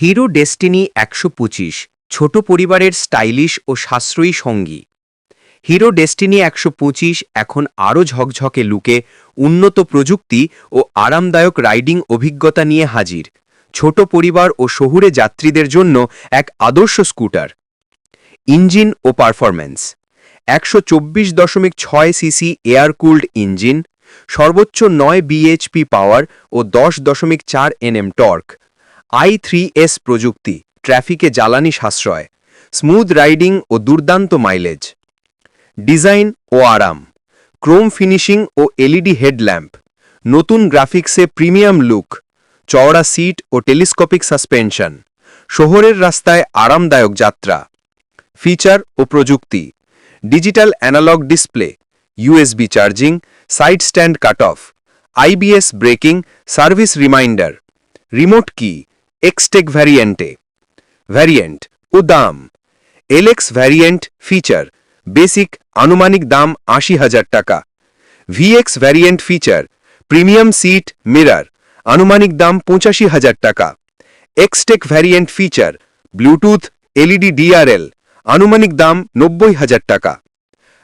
Hero destiny একশো পঁচিশ, ছোট পরিবারের স্টাইলিশ ও সাশ্রয়ী সঙ্গী। হিরো ডেস্টিনি একশো পঁচিশ এখন আরও ঝকঝকে লুকে উন্নত প্রযুক্তি ও আরামদায়ক রাইডিং অভিজ্ঞতা নিয়ে হাজির। ছোট পরিবার ও শহুরে যাত্রীদের জন্য এক আদর্শ স্কুটার। ইঞ্জিন ও পারফরম্যান্স। একশো চব্বিশ দশমিক ছয় সিসি এয়ার কুল্ড ইঞ্জিন, সর্বোচ্চ নয় বিএইচপি পাওয়ার ও দশ দশমিক চার N M torque. I three S প্রযুক্তি, ট্রাফিকে জ্বালানি সাশ্রয়, স্মুথ রাইডিং ও দুর্দান্ত মাইলেজ। ডিজাইন ও আরাম, ক্রোম ফিনিশিং ও এলইডি হেডল্যাম্প, নতুন গ্রাফিক্সে প্রিমিয়াম লুক, চওড়া সিট ও টেলিস্কোপিক সাসপেনশন, শহরের রাস্তায় আরামদায়ক যাত্রা। ফিচার ও প্রযুক্তি, digital analog display USB charging, side stand cut off IBS braking, service reminder, remote key XTEC ভ্যারিয়েন্টে variant ও দাম এলএক্স ভ্যারিয়েন্ট ফিচার বেসিক আনুমানিক দাম আশি হাজার টাকা। VX variant feature premium seat mirror আনুমানিক দাম পঁচাশি হাজার টাকা। Xtec variant feature Bluetooth LED DRL আনুমানিক দাম নব্বই হাজার টাকা।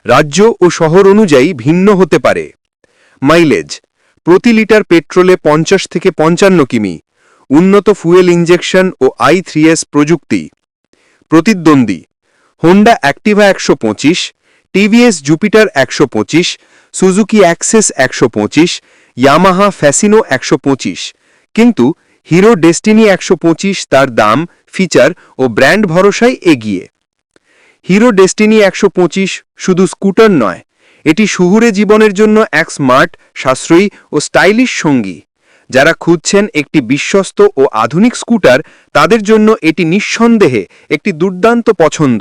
রাজ্য ও শহর অনুযায়ী ভিন্ন হতে পারে। মাইলেজ প্রতি লিটার পেট্রোলে পঞ্চাশ থেকে পঞ্চান্ন কিমি। উন্নত ফুয়েল ইঞ্জেকশন ও আই প্রযুক্তি। প্রতিদ্বন্দ্বী। হোন্ডা অ্যাক্টিভা একশো পঁচিশ, টিভিএস জুপিটার একশো পঁচিশ, সুজুকি অ্যাক্সেস একশো পঁচিশ, ইয়ামাহা ফ্যাসিনো একশো পঁচিশ। কিন্তু হিরো ডেস্টিনি একশো পঁচিশ তার দাম, ফিচার ও ব্র্যান্ড ভরসায় এগিয়ে। হিরো ডেস্টিনি একশো পঁচিশ শুধু স্কুটার নয়, এটি শহুরে জীবনের জন্য এক স্মার্ট, সাশ্রয়ী ও স্টাইলিশ সঙ্গী। যারা খুঁজছেন একটি বিশ্বস্ত ও আধুনিক স্কুটার তাদের জন্য এটি নিঃসন্দেহে একটি দুর্দান্ত পছন্দ।